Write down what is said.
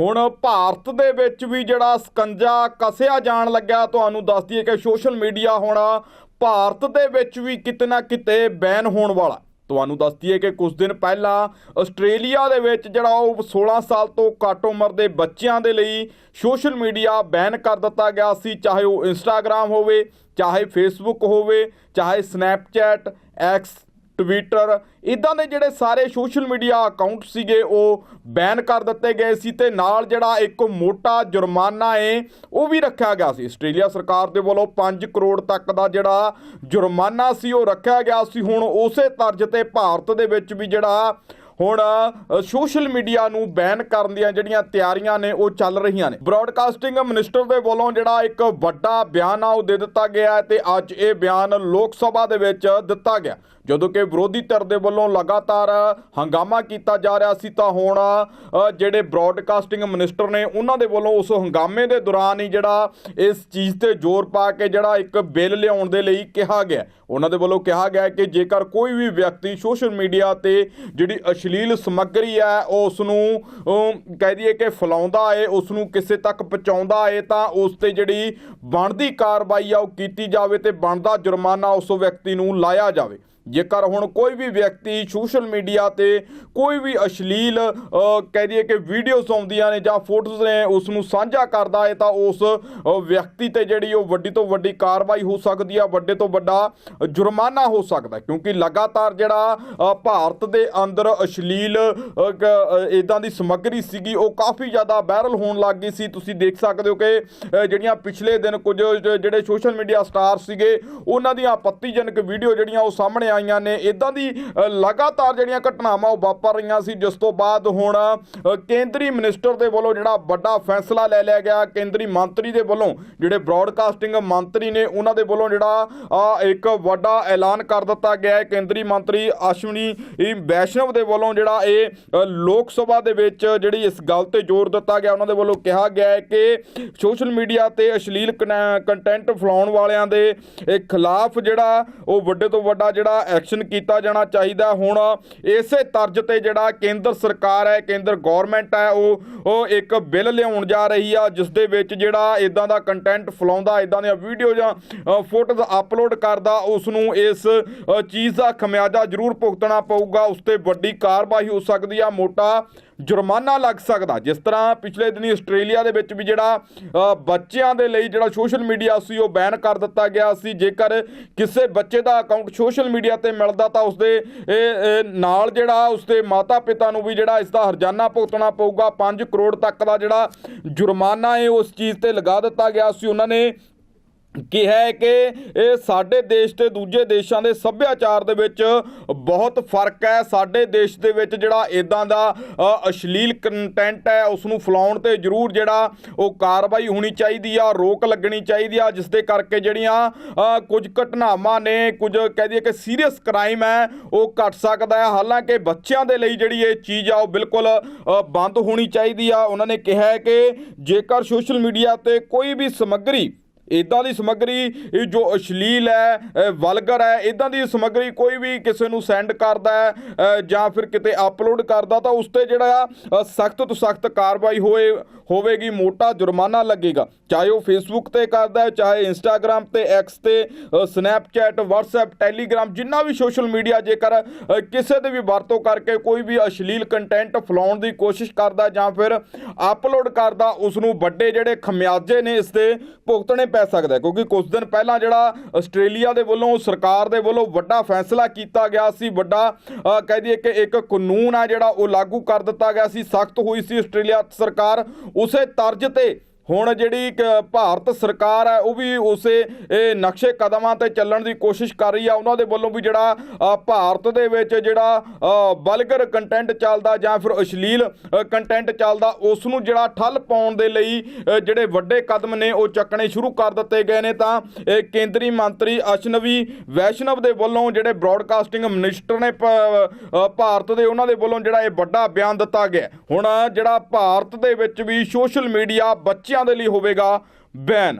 ਹੁਣ ਭਾਰਤ ਦੇ ਵਿੱਚ ਵੀ ਜਿਹੜਾ ਸਕੰਜਾ ਕਸਿਆ ਜਾਣ ਲੱਗਿਆ, ਤੁਹਾਨੂੰ ਦੱਸ ਦਈਏ ਕਿ ਸੋਸ਼ਲ ਮੀਡੀਆ ਹੁਣ ਭਾਰਤ ਦੇ ਵਿੱਚ ਵੀ ਕਿਤੇ ਨਾ ਕਿਤੇ ਬੈਨ ਹੋਣ ਵਾਲਾ ਤੁਹਾਨੂੰ ਦੱਸ ਦਈਏ ਕਿ ਕੁਝ ਦਿਨ ਪਹਿਲਾਂ ਆਸਟ੍ਰੇਲੀਆ ਦੇ ਵਿੱਚ ਜਿਹੜਾ ਉਹ 16 ਸਾਲ ਤੋਂ ਘੱਟ ਉਮਰ ਦੇ ਬੱਚਿਆਂ ਦੇ ਲਈ ਸੋਸ਼ਲ ਮੀਡੀਆ ਬੈਨ ਕਰ ਦਿੱਤਾ ਗਿਆ ਸੀ, ਚਾਹੇ ਉਹ ਇੰਸਟਾਗ੍ਰam ਹੋਵੇ, ਚਾਹੇ ਫੇਸਬੁੱਕ ਹੋਵੇ, ਚਾਹੇ ਸਨੈਪਚੈਟ, ਐਕਸ ਟਵਿੱਟਰ ਇਦਾਂ ਦੇ ਜਿਹੜੇ ਸਾਰੇ ਸੋਸ਼ਲ ਮੀਡੀਆ ਅਕਾਊਂਟ ਸੀਗੇ, ਉਹ ਬੈਨ ਕਰ ਦਿੱਤੇ ਗਏ ਸੀ ਤੇ ਨਾਲ ਜਿਹੜਾ ਇੱਕ ਮੋਟਾ ਜੁਰਮਾਨਾ ਏ, ਉਹ ਵੀ ਰੱਖਿਆ ਗਿਆ ਸੀ। ਆਸਟ੍ਰੇਲੀਆ ਸਰਕਾਰ ਦੇ ਵੱਲੋਂ 5 ਕਰੋੜ ਤੱਕ ਦਾ ਜਿਹੜਾ ਜੁਰਮਾਨਾ ਸੀ, ਉਹ ਰੱਖਿਆ ਗਿਆ ਸੀ। ਹੁਣ ਉਸੇ ਤਰਜ਼ ਤੇ ਭਾਰਤ ਦੇ ਵਿੱਚ ਵੀ ਜਿਹੜਾ ਹੁਣ ਸੋਸ਼ਲ ਮੀਡੀਆ ਨੂੰ ਬੈਨ ਕਰਨ ਦੀਆਂ ਜਿਹੜੀਆਂ ਤਿਆਰੀਆਂ ਨੇ, ਉਹ ਚੱਲ ਰਹੀਆਂ ਨੇ। ਬ੍ਰਾਡਕਾਸਟਿੰਗ ਮਿਨਿਸਟਰ ਦੇ ਵੱਲੋਂ ਜਿਹੜਾ ਇੱਕ ਵੱਡਾ ਬਿਆਨ ਆ, ਉਹ ਦੇ ਦਿੱਤਾ ਗਿਆ ਹੈ ਤੇ ਅੱਜ ਇਹ ਬਿਆਨ ਲੋਕ ਸਭਾ ਦੇ ਵਿੱਚ ਦਿੱਤਾ ਗਿਆ। ਜਦੋਂ ਕਿ ਵਿਰੋਧੀ ਧਿਰ ਦੇ ਵੱਲੋਂ ਲਗਾਤਾਰ ਹੰਗਾਮਾ ਕੀਤਾ ਜਾ ਰਿਹਾ ਸੀ ਤਾਂ ਹੁਣ ਜਿਹੜੇ ਬ੍ਰਾਡਕਾਸਟਿੰਗ ਮਿਨਿਸਟਰ ਨੇ ਉਹਨਾਂ ਦੇ ਵੱਲੋਂ ਉਸ ਹੰਗਾਮੇ ਦੇ ਦੌਰਾਨ ਹੀ ਜਿਹੜਾ ਇਸ ਚੀਜ਼ ਤੇ ਜ਼ੋਰ ਪਾ ਕੇ ਜਿਹੜਾ ਇੱਕ ਬਿੱਲ ਲਿਆਉਣ ਦੇ ਲਈ ਕਿਹਾ ਗਿਆ। ਉਹਨਾਂ ਦੇ ਵੱਲੋਂ ਕਿਹਾ ਗਿਆ ਕਿ ਜੇਕਰ ਕੋਈ ਵੀ ਵਿਅਕਤੀ ਸੋਸ਼ਲ ਮੀਡੀਆ ਤੇ ਜਿਹੜੀ ਅਸ਼ਲੀਲ ਸਮੱਗਰੀ ਹੈ, ਉਹ ਉਸ ਨੂੰ ਕਹਿ ਦਈਏ ਕਿ ਫੈਲਾਉਂਦਾ ਏ ਉਸ ਨੂੰ ਕਿਸੇ ਤੱਕ ਪਹੁੰਚਾਉਂਦਾ ਏ ਤਾਂ ਉਸ ਤੇ ਜਿਹੜੀ ਬਣਦੀ ਕਾਰਵਾਈ ਆ ਉਹ ਕੀਤੀ ਜਾਵੇ ਤੇ ਬਣਦਾ ਜੁਰਮਾਨਾ ਉਸ ਵਿਅਕਤੀ ਨੂੰ ਲਾਇਆ ਜਾਵੇ। ਜੇਕਰ ਹੁਣ ਕੋਈ ਵੀ ਵਿਅਕਤੀ ਸੋਸ਼ਲ ਮੀਡੀਆ ਤੇ ਕੋਈ ਵੀ ਅਸ਼ਲੀਲ ਕਹਿ ਦਈਏ ਕਿ ਵੀਡੀਓਜ਼ ਆਉਂਦੀਆਂ ਨੇ ਜਾਂ ਫੋਟੋਜ਼ ਨੇ, ਉਸ ਨੂੰ ਸਾਂਝਾ ਕਰਦਾ ਹੈ, ਤਾਂ ਉਸ ਵਿਅਕਤੀ ਤੇ ਜਿਹੜੀ ਉਹ ਵੱਡੀ ਤੋਂ ਵੱਡੀ ਕਾਰਵਾਈ ਹੋ ਸਕਦੀ ਆ, ਵੱਡੇ ਤੋਂ ਵੱਡਾ ਜੁਰਮਾਨਾ ਹੋ ਸਕਦਾ ਕਿਉਂਕਿ ਲਗਾਤਾਰ ਜਿਹੜਾ ਭਾਰਤ ਦੇ ਅੰਦਰ ਅਸ਼ਲੀਲ ਇਦਾਂ ਦੀ ਸਮੱਗਰੀ ਸੀਗੀ, ਉਹ ਕਾਫੀ ਜ਼ਿਆਦਾ ਵਾਇਰਲ ਹੋਣ ਲੱਗ ਗਈ ਸੀ। ਤੁਸੀਂ ਦੇਖ ਸਕਦੇ ਹੋ ਕਿ ਜਿਹੜੀਆਂ ਪਿਛਲੇ ਦਿਨ ਕੁਝ, ਜਿਹੜੇ ਸੋਸ਼ਲ ਮੀਡੀਆ ਸਟਾਰ ਸੀਗੇ, ਉਹਨਾਂ ਦੀਆਂ ਆਪੱਤੀਜਨਕ ਵੀਡੀਓ ਜਿਹੜੀਆਂ ਉਹ ਸਾਹਮਣੇ ਆਈਆਂ ਨੇ। ਇਦਾਂ ਦੀ ਲਗਾਤਾਰ ਜਿਹੜੀਆਂ ਘਟਨਾਵਾਂ ਉਹ ਵਾਪਰ ਰਹੀਆਂ ਸੀ, ਜਿਸ ਤੋਂ ਬਾਅਦ ਹੁਣ ਕੇਂਦਰੀ ਮਿਨਿਸਟਰ ਦੇ ਵੱਲੋਂ ਜਿਹੜਾ ਵੱਡਾ ਫੈਸਲਾ ਲੈ ਲਿਆ ਗਿਆ, ਕੇਂਦਰੀ ਮੰਤਰੀ ਦੇ ਵੱਲੋਂ, ਜਿਹੜੇ ਬ੍ਰਾਡਕਾਸਟਿੰਗ ਮੰਤਰੀ ਨੇ, ਉਹਨਾਂ ਦੇ ਵੱਲੋਂ ਜਿਹੜਾ ਇੱਕ ਵੱਡਾ ਐਲਾਨ ਕਰ ਦਿੱਤਾ ਗਿਆ ਹੈ। ਕੇਂਦਰੀ ਮੰਤਰੀ ਅਸ਼ਵਨੀ ਵੈਸ਼ਨਵ ਦੇ ਵੱਲੋਂ ਜਿਹੜਾ ਇਹ ਲੋਕ ਸਭਾ ਦੇ ਵਿੱਚ ਜਿਹੜੀ ਇਸ ਗੱਲ ਤੇ ਜ਼ੋਰ ਦਿੱਤਾ ਗਿਆ, ਉਹਨਾਂ ਦੇ ਵੱਲੋਂ ਕਿਹਾ ਗਿਆ ਹੈ ਕਿ ਸੋਸ਼ਲ ਮੀਡੀਆ ਤੇ ਅਸ਼ਲੀਲ ਕੰਟੈਂਟ ਫੈਲਾਉਣ ਵਾਲਿਆਂ ਦੇ ਖਿਲਾਫ ਜਿਹੜਾ, ਉਹ ਵੱਡੇ ਤੋਂ ਵੱਡਾ ਜਿਹੜਾ ਐਕਸ਼ਨ ਕੀਤਾ ਜਾਣਾ ਚਾਹੀਦਾ। ਹੁਣ ਇਸੇ ਤਰਜ਼ ਤੇ ਜਿਹੜਾ ਕੇਂਦਰ ਸਰਕਾਰ ਹੈ, ਕੇਂਦਰ ਗਵਰਨਮੈਂਟ ਹੈ, ਉਹ ਉਹ ਇੱਕ ਬਿੱਲ ਲਿਆਉਣ ਜਾ ਰਹੀ ਆ ਜਿਸ ਦੇ ਵਿੱਚ ਜਿਹੜਾ ਇਦਾਂ ਦਾ ਕੰਟੈਂਟ ਫੈਲਾਉਂਦਾ ਇਦਾਂ ਦੀਆਂ ਵੀਡੀਓ ਜਾਂ ਫੋਟੋਜ਼ ਅਪਲੋਡ ਕਰਦਾ ਉਸ ਨੂੰ ਇਸ ਚੀਜ਼ ਦਾ ਖਮਿਆਜ਼ਾ ਜ਼ਰੂਰ ਭੁਗਤਣਾ ਪਊਗਾ। ਉਸ ਤੇ ਵੱਡੀ ਕਾਰਵਾਈ ਹੋ ਸਕਦੀ ਆ। ਮੋਟਾ ਜੁਰਮਾਨਾ ਲੱਗ ਸਕਦਾ। ਜਿਸ ਤਰ੍ਹਾਂ ਪਿਛਲੇ ਦਿਨੀ ਆਸਟ੍ਰੇਲੀਆ ਦੇ ਵਿੱਚ ਵੀ ਜਿਹੜਾ ਬੱਚਿਆਂ ਦੇ ਲਈ ਜਿਹੜਾ ਸੋਸ਼ਲ ਮੀਡੀਆ ਸੀ, ਉਹ ਬੈਨ ਕਰ ਦਿੱਤਾ ਗਿਆ ਸੀ। ਜੇਕਰ ਕਿਸੇ ਬੱਚੇ ਦਾ ਅਕਾਊਂਟ ਸੋਸ਼ਲ ਮੀਡੀਆ ਤੇ ਮਿਲਦਾ ਤਾਂ ਉਸਦੇ ਨਾਲ ਜਿਹੜਾ ਉਸਦੇ ਮਾਤਾ ਪਿਤਾ ਨੂੰ ਵੀ ਜਿਹੜਾ ਇਸ ਦਾ ਹਰਜਾਨਾ ਭੁਗਤਣਾ ਪਊਗਾ। 5 ਕਰੋੜ ਤੱਕ ਦਾ ਜਿਹੜਾ ਜੁਰਮਾਨਾ ਹੈ ਉਸ ਚੀਜ਼ ਤੇ ਲਗਾ ਦਿੱਤਾ ਗਿਆ ਸੀ। ਉਹਨਾਂ ਨੇ ਕਿਹਾ ਹੈ ਕਿ ਇਹ ਸਾਡੇ ਦੇਸ਼ ਤੇ ਦੂਜੇ ਦੇਸ਼ਾਂ ਦੇ ਸੱਭਿਆਚਾਰ ਦੇ ਵਿੱਚ ਬਹੁਤ ਫ਼ਰਕ ਹੈ। ਸਾਡੇ ਦੇਸ਼ ਦੇ ਵਿੱਚ ਜਿਹੜਾ ਇਦਾਂ ਦਾ ਅਸ਼ਲੀਲ ਕੰਟੈਂਟ ਹੈ ਉਸ ਨੂੰ ਫੈਲਾਉਣ ਤੇ ਜ਼ਰੂਰ ਜਿਹੜਾ ਉਹ ਕਾਰਵਾਈ ਹੋਣੀ ਚਾਹੀਦੀ ਆ, ਰੋਕ ਲੱਗਣੀ ਚਾਹੀਦੀ ਆ, ਜਿਸ ਦੇ ਕਰਕੇ ਜਿਹੜੀਆਂ ਕੁਝ ਘਟਨਾਵਾਂ ਨੇ, ਕੁਝ ਕਹਿ ਦਈਏ ਕਿ ਸੀਰੀਅਸ ਕ੍ਰਾਈਮ ਹੈ, ਉਹ ਘਟ ਸਕਦਾ ਹੈ। ਹਾਲਾਂਕਿ ਬੱਚਿਆਂ ਦੇ ਲਈ ਜਿਹੜੀ ਇਹ ਚੀਜ਼ ਆ, ਉਹ ਬਿਲਕੁਲ ਬੰਦ ਹੋਣੀ ਚਾਹੀਦੀ ਆ। ਉਹਨਾਂ ਨੇ ਕਿਹਾ ਹੈ ਕਿ ਜੇਕਰ ਸੋਸ਼ਲ ਮੀਡੀਆ ਤੇ ਕੋਈ ਵੀ ਸਮੱਗਰੀ ਇਦਾਂ ਦੀ ਸਮੱਗਰੀ ਜੋ ਅਸ਼ਲੀਲ ਹੈ ਵਲਗਰ ਹੈ ਇਦਾਂ ਦੀ ਸਮੱਗਰੀ ਕੋਈ ਵੀ ਕਿਸੇ ਨੂੰ ਸੈਂਡ ਕਰਦਾ ਹੈ ਜਾਂ ਫਿਰ ਕਿਤੇ ਅਪਲੋਡ ਕਰਦਾ, ਤਾਂ ਉਸ ਤੇ ਜਿਹੜਾ ਸਖਤ ਤੋਂ ਸਖਤ ਕਾਰਵਾਈ ਹੋਏ ਹੋਵੇਗੀ, ਮੋਟਾ ਜੁਰਮਾਨਾ ਲੱਗੇਗਾ। ਚਾਹੇ ਉਹ ਫੇਸਬੁੱਕ ਤੇ ਕਰਦਾ ਹੈ, ਚਾਹੇ ਇੰਸਟਾਗ੍ਰam ਤੇ ਐਕਸ ਤੇ ਸਨੈਪਚੈਟ WhatsApp ਟੈਲੀਗ੍ਰਾਮ ਜਿੰਨਾ ਵੀ ਸੋਸ਼ਲ ਮੀਡੀਆ ਜੇਕਰ ਕਿਸੇ ਦੇ ਵੀ ਵਰਤੋਂ ਕਰਕੇ ਕੋਈ ਵੀ ਅਸ਼ਲੀਲ ਕੰਟੈਂਟ ਫੈਲਾਉਣ ਦੀ ਕੋਸ਼ਿਸ਼ ਕਰਦਾ ਜਾਂ ਫਿਰ ਅਪਲੋਡ ਕਰਦਾ ਉਸ ਨੂੰ ਵੱਡੇ ਜਿਹੜੇ ਖਮਿਆਜੇ ਨੇ, ਇਸ 'ਤੇ ਭੁਗਤਣੇ ਪੈ ਸਕਦਾ ਕਿਉਂਕਿ ਕੁਝ ਦਿਨ ਪਹਿਲਾਂ ਜਿਹੜਾ ਆਸਟ੍ਰੇਲੀਆ ਦੇ ਵੱਲੋਂ, ਸਰਕਾਰ ਦੇ ਵੱਲੋਂ ਵੱਡਾ ਫੈਸਲਾ ਕੀਤਾ ਗਿਆ ਸੀ, ਵੱਡਾ ਕਹਿ ਦਈਏ ਕਿ ਇੱਕ ਕਾਨੂੰਨ ਆ ਜਿਹੜਾ ਉਹ ਲਾਗੂ ਕਰ ਦਿੱਤਾ ਗਿਆ ਸੀ, ਸਖਤ ਹੋਈ ਸੀ ਆਸਟ੍ਰੇਲੀਆ ਸਰਕਾਰ। ਉਸੇ ਤਰਜ਼ ਤੇ ਹੁਣ ਜਿਹੜੀ ਇੱਕ ਭਾਰਤ ਸਰਕਾਰ ਹੈ, ਉਹ ਵੀ ਉਸੇ ਨਕਸ਼ੇ ਕਦਮਾਂ ਤੇ ਚੱਲਣ ਦੀ ਕੋਸ਼ਿਸ਼ ਕਰ ਰਹੀ ਆ। ਉਹਨਾਂ ਦੇ ਵੱਲੋਂ ਵੀ ਜਿਹੜਾ ਭਾਰਤ ਦੇ ਵਿੱਚ ਜਿਹੜਾ ਬਲਗਰ ਕੰਟੈਂਟ ਚੱਲਦਾ ਜਾਂ ਫਿਰ ਅਸ਼ਲੀਲ ਕੰਟੈਂਟ ਚੱਲਦਾ, ਉਸ ਨੂੰ ਜਿਹੜਾ ਠੱਲ ਪਾਉਣ ਦੇ ਲਈ ਜਿਹੜੇ ਵੱਡੇ ਕਦਮ ਨੇ, ਉਹ ਚੱਕਣੇ ਸ਼ੁਰੂ ਕਰ ਦਿੱਤੇ ਗਏ ਨੇ। ਤਾਂ, ਇਹ ਕੇਂਦਰੀ ਮੰਤਰੀ ਅਸ਼ਨਵੀ ਵੈਸ਼ਨਵ ਦੇ ਵੱਲੋਂ ਜਿਹੜੇ ਬ੍ਰਾਡਕਾਸਟਿੰਗ ਮਿਨਿਸਟਰ ਨੇ ਪ- ਭਾਰਤ ਦੇ, ਉਹਨਾਂ ਦੇ ਵੱਲੋਂ ਜਿਹੜਾ ਇਹ ਵੱਡਾ ਬਿਆਨ ਦਿੱਤਾ ਗਿਆ। ਹੁਣ ਜਿਹੜਾ ਭਾਰਤ ਦੇ ਵਿੱਚ ਵੀ ਸੋਸ਼ਲ ਮੀਡੀਆ ਬੱਚਿਆਂ ਬੱਚਿਆਂ ਦੇ ਲਈ ਹੋਵੇਗਾ ਬੈਨ।